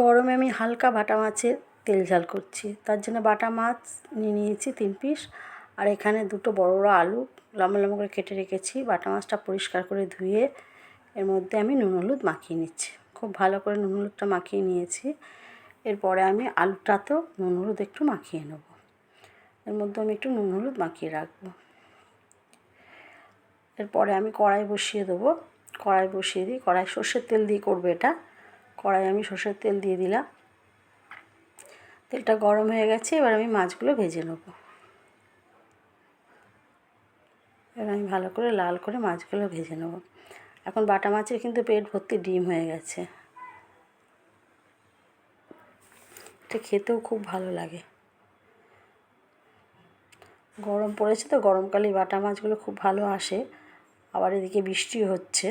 গরমে আমি হালকা বাটা মাছের তেল ঝাল করছি। তার জন্য বাটা মাছ নিয়ে নিয়েছি তিন পিস। আর এখানে দুটো বড় বড়ো আলু লম্বা লম্বা করে কেটে রেখেছি। বাটা মাছটা পরিষ্কার করে ধুয়ে এর মধ্যে আমি নুন হলুদ মাখিয়ে নিচ্ছি। খুব ভালো করে নুন হলুদটা মাখিয়ে নিয়েছি। এরপরে আমি আলুটাতেও নুন হলুদ একটু মাখিয়ে নেব। এর মধ্যে আমি একটু নুন হলুদ মাখিয়ে রাখব। এরপরে আমি কড়াই বসিয়ে দেবো। কড়াই বসিয়ে দিই কড়াই সর্ষের তেল দিয়ে করব এটা। কড়াই আমি সর্ষের তেল দিয়ে দিলাম। তেলটা গরম হয়ে গেছে, এবার আমি মাছগুলো ভেজে নেব। এবার আমি ভালো করে লাল করে মাছগুলো ভেজে নেব। এখন বাটা মাছের কিন্তু পেট ভর্তি ডিম হয়ে গেছে। এটা খেতেও খুব ভালো লাগে। গরম পড়েছে তো গরমকালে বাটা মাছগুলো খুব ভালো আসে। আবার এদিকে বৃষ্টি হচ্ছে।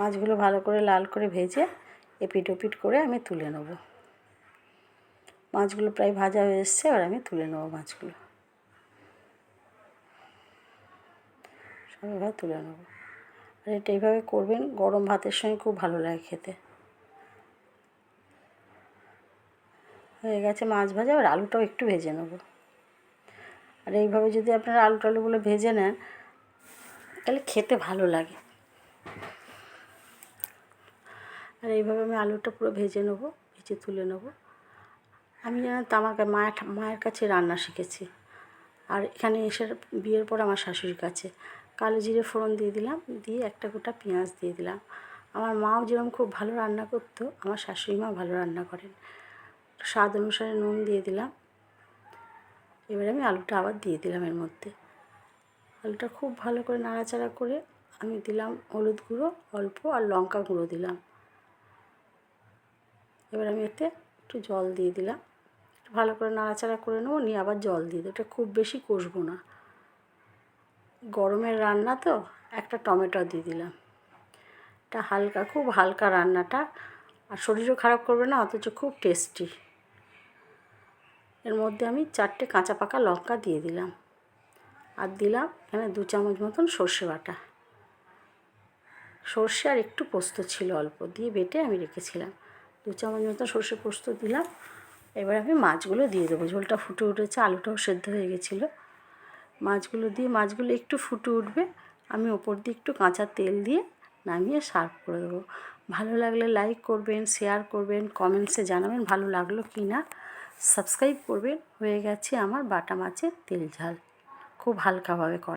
মাছগুলো ভালো করে লাল করে ভেজে এপিট ওপিট করে আমি তুলে নেব। মাছগুলো প্রায় ভাজা হয়ে এসছে, এবার আমি তুলে নেব মাছগুলো। সব এবার তুলে নেব। আর এটা এইভাবে করবেন, গরম ভাতের সঙ্গে খুব ভালো লাগে খেতে। হয়ে গেছে মাছ ভাজা আর আলুটাও একটু ভেজে নেব। আর এইভাবে যদি আপনারা আলু টালুগুলো ভেজে নেন, তাহলে খেতে ভালো লাগে। আর এইভাবে আমি আলুটা পুরো ভেজে নেব, ভেজে তুলে নেব। আমি জানেন তো আমার মায়ের মায়ের কাছে রান্না শিখেছি। আর এখানে এসে বিয়ের পর আমার শাশুড়ির কাছে। কালো জিরে ফোড়ন দিয়ে দিলাম, দিয়ে একটা গোটা পেঁয়াজ দিয়ে দিলাম। আমার মাও যেরকম খুব ভালো রান্না করতো, আমার শাশুড়ি মা ভালো রান্না করেন। স্বাদ অনুসারে নুন দিয়ে দিলাম। এবারে আমি আলুটা আবার দিয়ে দিলাম এর মধ্যে। আলুটা খুব ভালো করে নাড়াচাড়া করে আমি দিলাম হলুদ গুঁড়ো, অল্প আর লঙ্কা গুঁড়ো দিলাম। এবার আমি এতে একটু জল দিয়ে দিলাম। একটু ভালো করে নাড়াচাড়া করে নেব, নিয়ে আবার জল দিয়ে দেবো। এটা খুব বেশি কষবো না। গরমের রান্না তো একটা টমেটো দিয়ে দিলাম। এটা হালকা, খুব হালকা রান্নাটা। আর শরীরও খারাপ করবে না, অথচ খুব টেস্টি এর মধ্যে আমি চারটে কাঁচা পাকা লঙ্কা দিয়ে দিলাম। আর দিলাম এখানে দু চামচ মতন সর্ষে বাটা। সর্ষে আর একটু পোস্ত ছিল অল্প, দিয়ে বেটে আমি রেখেছিলাম। দু চামচ মতন সর্ষে পোস্ত দিলাম। এবার আমি মাছগুলো দিয়ে দেবো। ঝোলটা ফুটে উঠেছে, আলুটাও সেদ্ধ হয়ে গেছিল। মাছগুলো দিয়ে, মাছগুলো একটু ফুটে উঠবে, আমি ওপর দিয়ে একটু কাঁচা তেল দিয়ে নামিয়ে সার্ভ করে দেবো। ভালো লাগলে লাইক করবেন, শেয়ার করবেন, কমেন্টসে জানাবেন ভালো লাগল কি না। সাবস্ক্রাইব করবেন। হয়ে গেছে আমার বাটা মাছের তেল ঝাল। খুব হালকাভাবে করা।